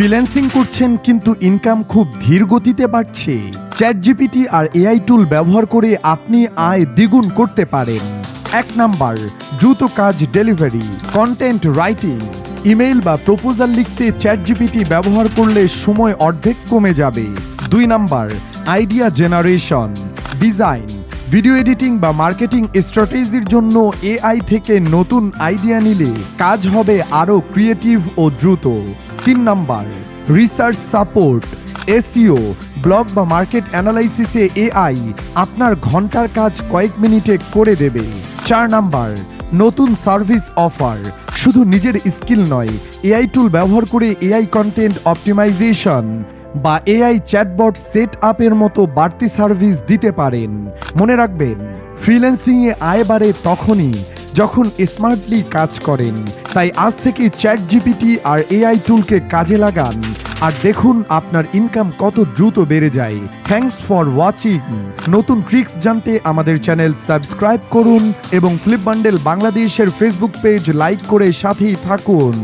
Freelancing করছেন কিন্তু income খুব ধীর গতিতে বাড়ছে। চ্যাট জিপিটি আর এআই টুল ব্যবহার করে আপনি আয় দ্বিগুণ করতে পারেন। এক নাম্বার, দ্রুত কাজ ডেলিভারি কন্টেন্ট রাইটিং ইমেইল বা প্রপোজাল লিখতে চ্যাট জিপিটি ব্যবহার করলে সময় অর্ধেক কমে যাবে। দুই number idea generation design video editing বা মার্কেটিং স্ট্র্যাটেজির জন্য এআই থেকে নতুন আইডিয়া নিলে কাজ হবে আরও ক্রিয়েটিভ ও দ্রুত। তিন number research support SEO blog বা মার্কেট অ্যানালাইসিসে এআই আপনার ঘণ্টার কাজ কয়েক মিনিটে করে দেবে। চার নাম্বার, নতুন সার্ভিস অফার শুধু নিজের স্কিল নয় এআই টুল ব্যবহার করে এআই কন্টেন্ট অপটিমাইজেশন বা এআই চ্যাটবট সেট আপের মতো বাড়তি সার্ভিস দিতে পারেন। মনে রাখবেন ফ্রিল্যান্সিংয়ে আয় বাড়ে তখনই যখন স্মার্টলি কাজ করেন, তাই আজ থেকে চ্যাট জিপিটি আর এআই টুলকে কাজে লাগান। আর দেখুন আপনার ইনকাম কত দ্রুত বেড়ে যায়। থ্যাঙ্কস ফর ওয়াচিং নতুন ট্রিক্স জানতে আমাদের চ্যানেল সাবস্ক্রাইব করুন এবং ফ্লিপ বান্ডেল বাংলাদেশের ফেসবুক পেজ লাইক করে সাথেই থাকুন।